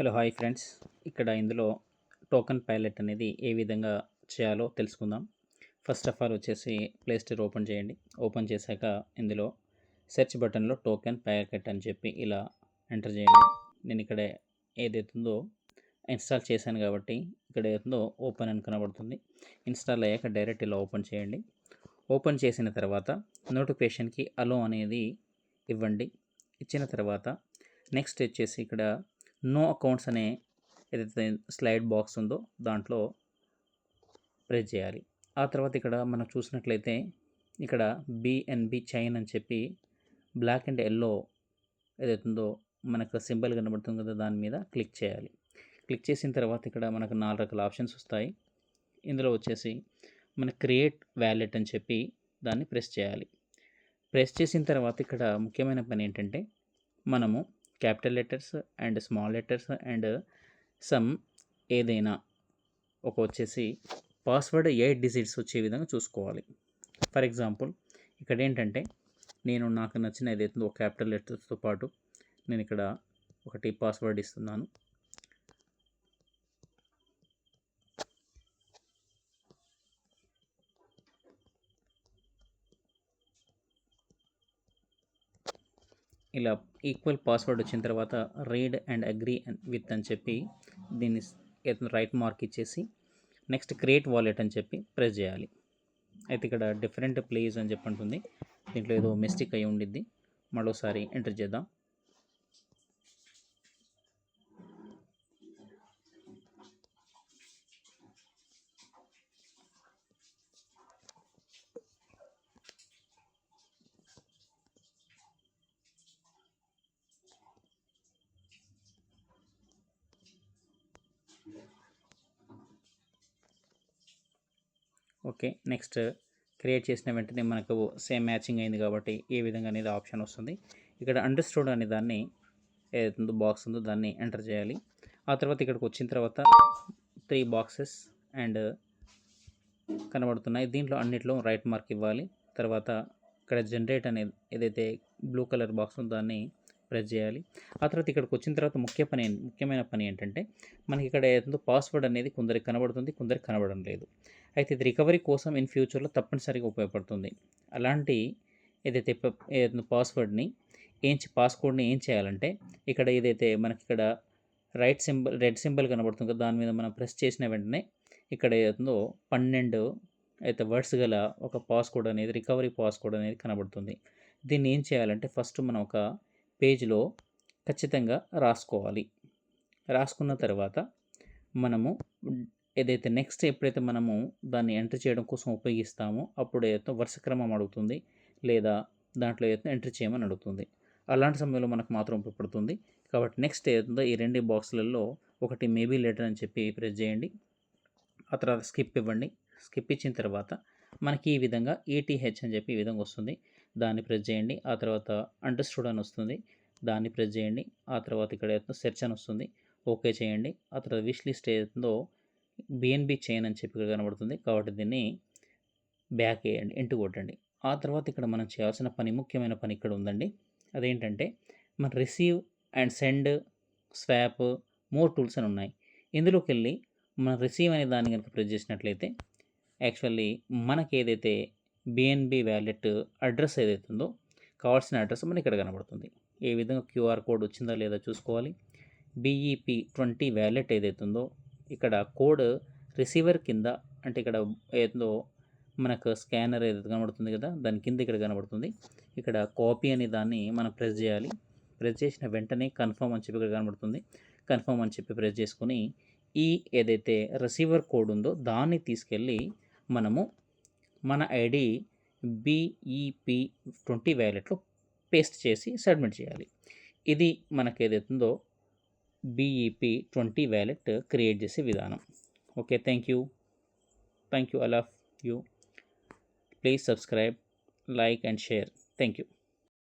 Hello hi friends. ఇక్కడ ఇందులో token pilot అనేది ఏ విధంగా చేయాలో తెలుసుకుందాం. ఫస్ట్ ఆఫ్ ఆల్ వచ్చేసి ప్లే స్టోర్ ఓపెన్ చేయండి. ఓపెన్ చేశాక ఇందులో సెర్చ్ బటన్లో టోకెన్ ప్యాకెట్ అని చెప్పి ఇలా ఎంటర్ చేయండి. నేను ఇక్కడ ఏదైతుందో ఇన్స్టాల్ చేశాను కాబట్టి ఇక్కడ ఏదైతుందో ఓపెన్ అని కనబడుతుంది. ఇన్స్టాల్ అయ్యాక డైరెక్ట్ ఇలా ఓపెన్ చేయండి. ఓపెన్ చేసిన తర్వాత నోటిఫికేషన్కి అలో అనేది ఇవ్వండి. ఇచ్చిన తర్వాత నెక్స్ట్ వచ్చేసి ఇక్కడ నో అకౌంట్స్ అనే ఏదైతే స్లైడ్ బాక్స్ ఉందో దాంట్లో ప్రెస్ చేయాలి. ఆ తర్వాత ఇక్కడ మనం చూసినట్లయితే ఇక్కడ బిఎన్బి చైన్ అని చెప్పి బ్లాక్ అండ్ ఎల్లో ఏదైతుందో మనకు సింబల్ కనబడుతుంది కదా దాని మీద క్లిక్ చేయాలి. క్లిక్ చేసిన తర్వాత ఇక్కడ మనకు నాలుగు రకాల ఆప్షన్స్ వస్తాయి. ఇందులో వచ్చేసి మన క్రియేట్ వ్యాలెట్ అని చెప్పి దాన్ని ప్రెస్ చేయాలి. ప్రెస్ చేసిన తర్వాత ఇక్కడ ముఖ్యమైన పని ఏంటంటే మనము capital letters and small letters and some ఏదైనా ఒక వచ్చేసి పాస్వర్డ్ ఎయిట్ డిజిట్స్ వచ్చే విధంగా చూసుకోవాలి. ఫర్ ఎగ్జాంపుల్ ఇక్కడ ఏంటంటే నేను నాకు నచ్చిన ఏదైతుందో ఒక క్యాపిటల్ లెటర్స్తో పాటు నేను ఇక్కడ ఒకటి పాస్వర్డ్ ఇస్తున్నాను. ఇలా ఈక్వల్ పాస్వర్డ్ వచ్చిన తర్వాత రీడ్ అండ్ అగ్రీ విత్ అని చెప్పి దీన్ని రైట్ మార్క్ ఇచ్చేసి నెక్స్ట్ క్రియేట్ వాలెట్ అని చెప్పి ప్రెస్ చేయాలి. అయితే ఇక్కడ డిఫరెంట్ ప్లేస్ అని చెప్పి దీంట్లో ఏదో మిస్టేక్ అయి ఉండిద్ది. మరోసారి ఎంటర్ చేద్దాం. ఓకే నెక్స్ట్ క్రియేట్ చేసిన వెంటనే మనకు సేమ్ మ్యాచింగ్ అయింది కాబట్టి ఏ విధంగా అనేది ఆప్షన్ వస్తుంది. ఇక్కడ అండర్స్టూడ్ అనే దాన్ని ఏదైతుందో బాక్స్ ఉందో దాన్ని ఎంటర్ చేయాలి. ఆ తర్వాత ఇక్కడికి వచ్చిన తర్వాత త్రీ బాక్సెస్ అండ్ కనబడుతున్నాయి. దీంట్లో అన్నిట్లో రైట్ మార్క్ ఇవ్వాలి. తర్వాత ఇక్కడ జనరేట్ అనేది ఏదైతే బ్లూ కలర్ బాక్స్ ఉందో దాన్ని ప్రెస్ చేయాలి. ఆ తర్వాత ఇక్కడికి వచ్చిన తర్వాత ముఖ్య పని ముఖ్యమైన పని ఏంటంటే మనకి ఇక్కడ ఏదో పాస్వర్డ్ అనేది కొందరికి కనబడుతుంది కొందరికి కనబడడం లేదు. అయితే ఇది రికవరీ కోసం ఇన్ ఫ్యూచర్లో తప్పనిసరిగా ఉపయోగపడుతుంది. అలాంటి ఏదైతే ఏదైతే పాస్వర్డ్ని ఏం పాస్కోడ్ని ఏం చేయాలంటే ఇక్కడ ఏదైతే మనకి ఇక్కడ రైట్ సింబల్ రెడ్ సింబల్ కనబడుతుందో దాని మీద మనం ప్రెస్ చేసిన వెంటనే ఇక్కడ ఏదో పన్నెండు అయితే వర్డ్స్ గల ఒక పాస్కోడ్ అనేది రికవరీ పాస్కోడ్ అనేది కనబడుతుంది. దీన్ని ఏం చేయాలంటే ఫస్ట్ మనం ఒక పేజ్లో ఖచ్చితంగా రాసుకోవాలి. రాసుకున్న తర్వాత మనము ఏదైతే నెక్స్ట్ ఎప్పుడైతే మనము దాన్ని ఎంటర్ చేయడం కోసం ఉపయోగిస్తామో అప్పుడు ఏదైతే వరుస క్రమం అడుగుతుంది లేదా దాంట్లో ఏదైతే ఎంటర్ చేయమని అడుగుతుంది. అలాంటి సమయంలో మనకు మాత్రం ఉపయోగపడుతుంది. కాబట్టి నెక్స్ట్ ఏదైతుందో ఈ రెండు బాక్సులలో ఒకటి మేబీ లెటర్ అని చెప్పి ప్రెస్ చేయండి. ఆ తర్వాత స్కిప్ ఇవ్వండి. స్కిప్ ఇచ్చిన తర్వాత మనకి ఈ విధంగా ఈటీహెచ్ అని చెప్పి ఈ విధంగా వస్తుంది. దాన్ని ప్రెస్ చేయండి. ఆ తర్వాత అండర్స్టూడ్ అని వస్తుంది. దాన్ని ప్రెస్ చేయండి. ఆ తర్వాత ఇక్కడ సెర్చ్ అని వస్తుంది. ఓకే చేయండి. ఆ తర్వాత విష్ లిస్ట్ ఏదో బిఎన్బి చైన్ అని చెప్పి కనబడుతుంది. కాబట్టి దీన్ని బ్యాక్ వేయండి. ఇంటి కొట్టండి. ఆ తర్వాత ఇక్కడ మనం చేయాల్సిన పని ముఖ్యమైన పని ఇక్కడ ఉందండి. అదేంటంటే మన receive and send swap more tools అని ఉన్నాయి. ఇందులోకి వెళ్ళి మనం రిసీవ్ అనే దాన్ని కనుక ప్రెస్ చేసినట్లయితే యాక్చువల్లీ మనకి ఏదైతే బిఎన్బి వ్యాలెట్ అడ్రస్ ఏదైతే ఉందో కావాల్సిన అడ్రస్ మనకి ఇక్కడ కనబడుతుంది. ఏ విధంగా క్యూఆర్ కోడ్ వచ్చిందా లేదా చూసుకోవాలి. బీఈపీ ట్వంటీ వ్యాలెట్ ఏదైతే ఉందో ఇక్కడ కోడ్ రిసీవర్ కింద అంటే ఇక్కడ ఏదో మనకు స్కానర్ ఏదైతే కనబడుతుంది కదా దాని కింద ఇక్కడ కనబడుతుంది. ఇక్కడ కాపీ అనే దాన్ని మనం ప్రెస్ చేయాలి. ప్రెస్ చేసిన వెంటనే కన్ఫర్మ్ అని చెప్పి ఇక్కడ కనబడుతుంది. కన్ఫర్మ్ అని చెప్పి ప్రెస్ చేసుకుని ఈ ఏదైతే రిసీవర్ కోడ్ ఉందో దాన్ని తీసుకెళ్ళి మనము మన ఐడి బిఈపి ట్వంటీ వ్యాలెట్లో పేస్ట్ చేసి సబ్మిట్ చేయాలి. ఇది మనకు ఏదైతుందో బీఈపీ ట్వంటీ వ్యాలెట్ క్రియేట్ చేసే విధానం. Okay thank you thank you I love you please subscribe like and share thank you